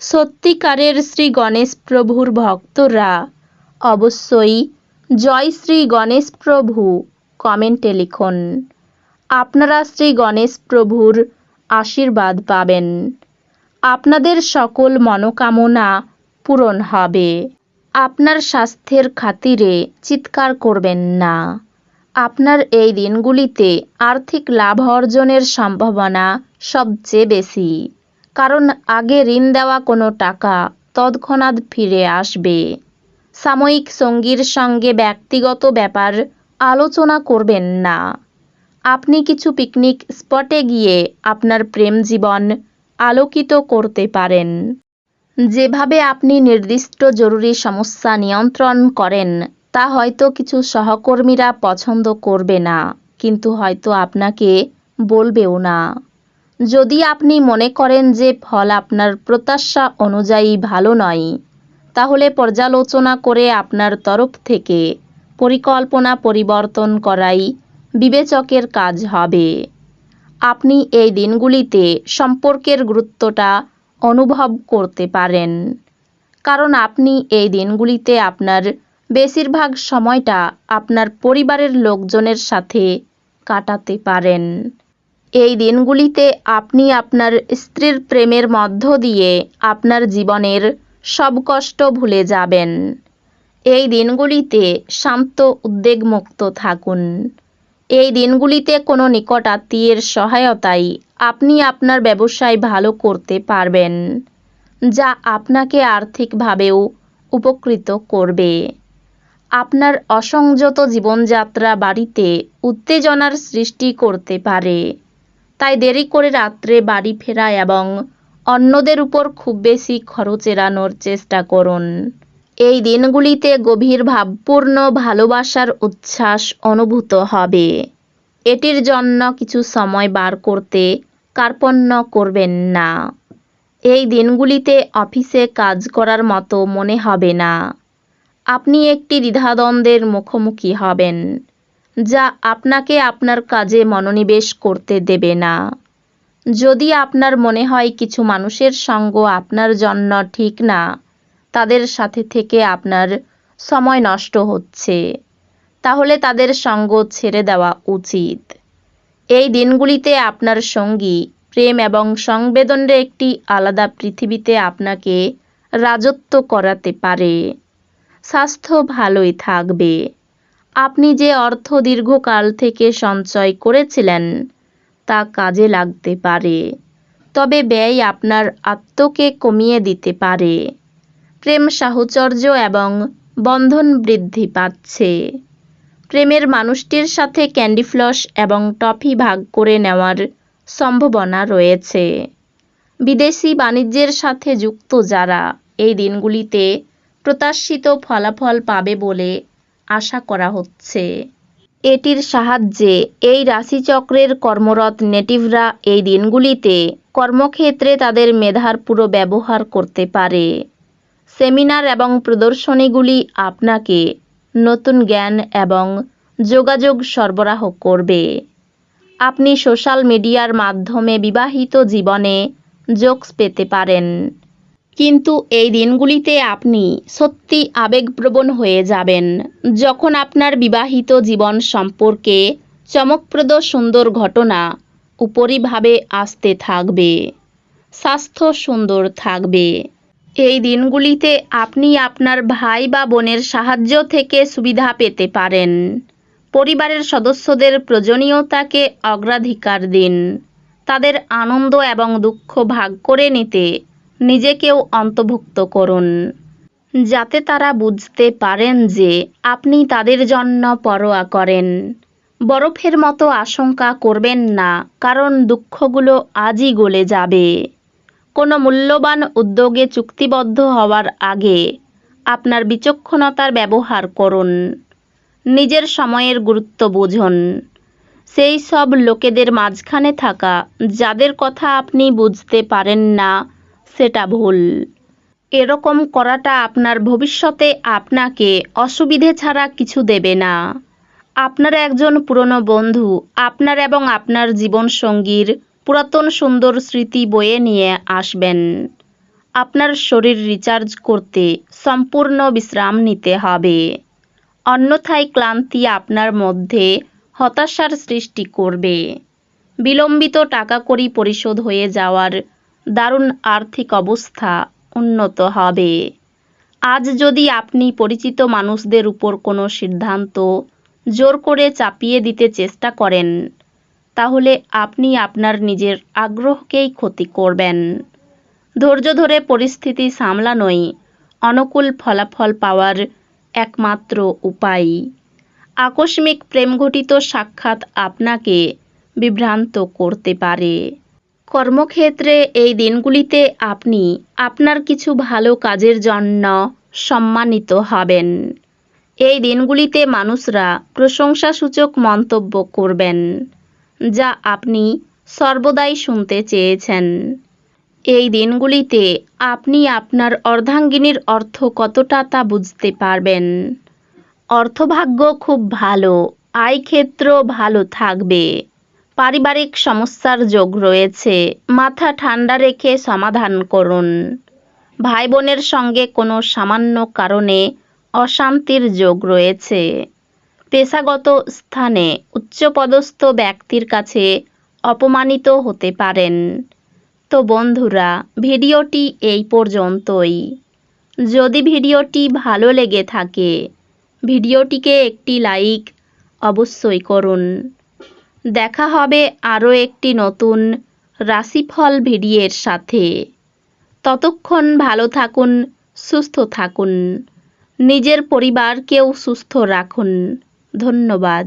সত্যিকারের শ্রী গণেশ প্রভুর ভক্তরা। অবশ্যই জয় শ্রী গণেশ প্রভু, কমেন্টে লিখুন। আপনারা শ্রী গণেশ প্রভুর আশীর্বাদ পাবেন। আপনাদের সকল মনোকামনা পূরণ হবে। আপনার স্বাস্থ্যের খাতিরে চিৎকার করবেন না। আপনার এই দিনগুলিতে আর্থিক লাভ অর্জনের সম্ভাবনা সবচেয়ে বেশি। কারণ আগে ঋণ দেওয়া কোনো টাকা তৎক্ষণাৎ ফিরে আসবে। সাময়িক সঙ্গীর সঙ্গে ব্যক্তিগত ব্যাপার আলোচনা করবেন না। আপনি কিছু পিকনিক স্পটে গিয়ে আপনার প্রেম জীবন আলোকিত করতে পারেন। যেভাবে আপনি নির্দিষ্ট জরুরি সমস্যা নিয়ন্ত্রণ করেন, তা হয়তো কিছু সহকর্মীরা পছন্দ করবে না, কিন্তু হয়তো আপনাকে বলবেও না। যদি আপনি মনে করেন যে ফল আপনার প্রত্যাশা অনুযায়ী ভালো নয়, তাহলে পর্যালোচনা করে আপনার তরফ থেকে পরিকল্পনা পরিবর্তন করাই বিবেচকের কাজ হবে। আপনি এই দিনগুলিতে সম্পর্কের গুরুত্বটা অনুভব করতে পারেন, কারণ আপনি এই দিনগুলিতে আপনার বেশিরভাগ সময়টা আপনার পরিবারের লোকজনের সাথে কাটাতে পারেন। এই দিনগুলিতে আপনি আপনার স্ত্রীর প্রেমের মধ্য দিয়ে আপনার জীবনের সব কষ্ট ভুলে যাবেন। এই দিনগুলিতে শান্ত উদ্বেগমুক্ত থাকুন। এই দিনগুলিতে কোনো নিকট আত্মীয়ের সহায়তায় আপনি আপনার ব্যবসায় ভালো করতে পারবেন, যা আপনাকে আর্থিকভাবেও উপকৃত করবে। আপনার অসংযত জীবনযাত্রা বাড়িতে উত্তেজনার সৃষ্টি করতে পারে। তাই দেরি করে রাত্রে বাড়ি ফেরা এবং অন্যদের উপর খুব বেশি খরচ এড়ানোর চেষ্টা করুন। এই দিনগুলিতে গভীর ভাবপূর্ণ ভালোবাসার উচ্ছ্বাস অনুভূত হবে। এটির জন্য কিছু সময় বার করতে কার্পণ্য করবেন না। এই দিনগুলিতে অফিসে কাজ করার মতো মনে হবে না। আপনি একটি দ্বিধাদ্বন্দ্বের মুখোমুখি হবেন। যা আপনাকে আপনার কাজে মনোনিবেশ করতে দেবে না। যদি আপনার মনে হয় কিছু মানুষের সঙ্গ আপনার জন্য ঠিক না, তাদের সাথে থেকে আপনার সময় নষ্ট হচ্ছে। তাহলে তাদের সঙ্গ ছেড়ে দেওয়া উচিত। এই দিনগুলিতে আপনার সঙ্গী প্রেম এবং সংবেদনের একটি আলাদা পৃথিবীতে আপনাকে রাজত্ব করাতে পারে। স্বাস্থ্য ভালোই থাকবে। আপনি যে অর্থ দীর্ঘকাল থেকে সঞ্চয় করেছিলেন, তা কাজে লাগতে পারে। তবে ব্যয় আপনার আত্মকে কমিয়ে দিতে পারে। প্রেম সাহচর্য এবং বন্ধন বৃদ্ধি পাচ্ছে। প্রেমের মানুষটির সাথে ক্যান্ডি ফ্লস এবং টফি ভাগ করে নেওয়ার সম্ভাবনা রয়েছে। বিদেশি বাণিজ্যের সাথে যুক্ত যারা এই দিনগুলিতে প্রত্যাশিত ফলাফল পাবে বলে আশা করা হচ্ছে। এটির সাহায্যে এই রাশিচক্রের কর্মরত নেটিভরা এই দিনগুলিতে কর্মক্ষেত্রে তাদের মেধার পুরো ব্যবহার করতে পারে। সেমিনার এবং প্রদর্শনীগুলি আপনাকে নতুন জ্ঞান এবং যোগাযোগ সরবরাহ করবে। আপনি সোশ্যাল মিডিয়ার মাধ্যমে বিবাহিত জীবনে জোকস পেতে পারেন। কিন্তু এই দিনগুলিতে আপনি সত্যি আবেগপ্রবণ হয়ে যাবেন। যখন আপনার বিবাহিত জীবন সম্পর্কে চমকপ্রদ সুন্দর ঘটনা উপরিভাবে আসতে থাকবে, স্বাস্থ্য সুন্দর থাকবে। এই দিনগুলিতে আপনি আপনার ভাই বা বোনের সাহায্য থেকে সুবিধা পেতে পারেন। পরিবারের সদস্যদের প্রয়োজনীয়তাকে অগ্রাধিকার দিন। তাদের আনন্দ এবং দুঃখ ভাগ করে নিতে নিজেকেও অন্তর্ভুক্ত করুন। যাতে তারা বুঝতে পারেন যে আপনি তাদের জন্য পরোয়া করেন। বরফের মতো আশঙ্কা করবেন না, কারণ দুঃখগুলো আজই গলে যাবে। কোনো মূল্যবান উদ্যোগে চুক্তিবদ্ধ হওয়ার আগে আপনার বিচক্ষণতার ব্যবহার করুন। নিজের সময়ের গুরুত্ব বুঝুন। সেই সব লোকেদের মাঝখানে থাকা, যাদের কথা আপনি বুঝতে পারেন না সেটা ভুল। এরকম করাটা আপনার ভবিষ্যতে আপনাকে অসুবিধে ছাড়া কিছু দেবে না। আপনার একজন পুরনো বন্ধু, আপনার এবং আপনার জীবনসঙ্গীর পুরাতন সুন্দর স্মৃতি বয়ে নিয়ে আসবেন। আপনার শরীর রিচার্জ করতে সম্পূর্ণ বিশ্রাম নিতে হবে। অন্যথায় ক্লান্তি আপনার মধ্যে হতাশার সৃষ্টি করবে। বিলম্বিত টাকা কড়ি পরিশোধ হয়ে যাওয়ার দারুণ আর্থিক অবস্থা উন্নত হবে। আজ যদি আপনি পরিচিত মানুষদের উপর কোনো সিদ্ধান্ত জোর করে চাপিয়ে দিতে চেষ্টা করেন, তাহলে আপনি আপনার নিজের আগ্রহকেই ক্ষতি করবেন। ধৈর্য ধরে পরিস্থিতি সামলানোই অনুকূল ফলাফল পাওয়ার একমাত্র উপায়। আকস্মিক প্রেমঘটিত সাক্ষাৎ আপনাকে বিভ্রান্ত করতে পারে। কর্মক্ষেত্রে এই দিনগুলিতে আপনি আপনার কিছু ভালো কাজের জন্য সম্মানিত হবেন। এই দিনগুলিতে মানুষরা প্রশংসাসূচক মন্তব্য করবেন, যা আপনি সর্বদাই শুনতে চেয়েছেন। এই দিনগুলিতে আপনি আপনার অর্ধাঙ্গিনীর অর্থ কতটা তা বুঝতে পারবেন। অর্থভাগ্য খুব ভালো আয় ক্ষেত্র ভালো থাকবে। পারিবারিক সমস্যার যোগ রয়েছে। মাথা ঠান্ডা রেখে সমাধান করুন। ভাই বোনের সঙ্গে কোনো সামান্য কারণে অশান্তির যোগ রয়েছে। পেশাগত স্থানে উচ্চপদস্থ ব্যক্তির কাছে অপমানিত হতে পারেন। তো বন্ধুরা, ভিডিওটি এই পর্যন্তই। যদি ভিডিওটি ভালো লেগে থাকে, ভিডিওটিকে একটি লাইক অবশ্যই করুন। দেখা হবে আরও একটি নতুন রাশিফল ভিডিওর সাথে। ততক্ষণ ভালো থাকুন, সুস্থ থাকুন। নিজের পরিবারকেও সুস্থ রাখুন। ধন্যবাদ।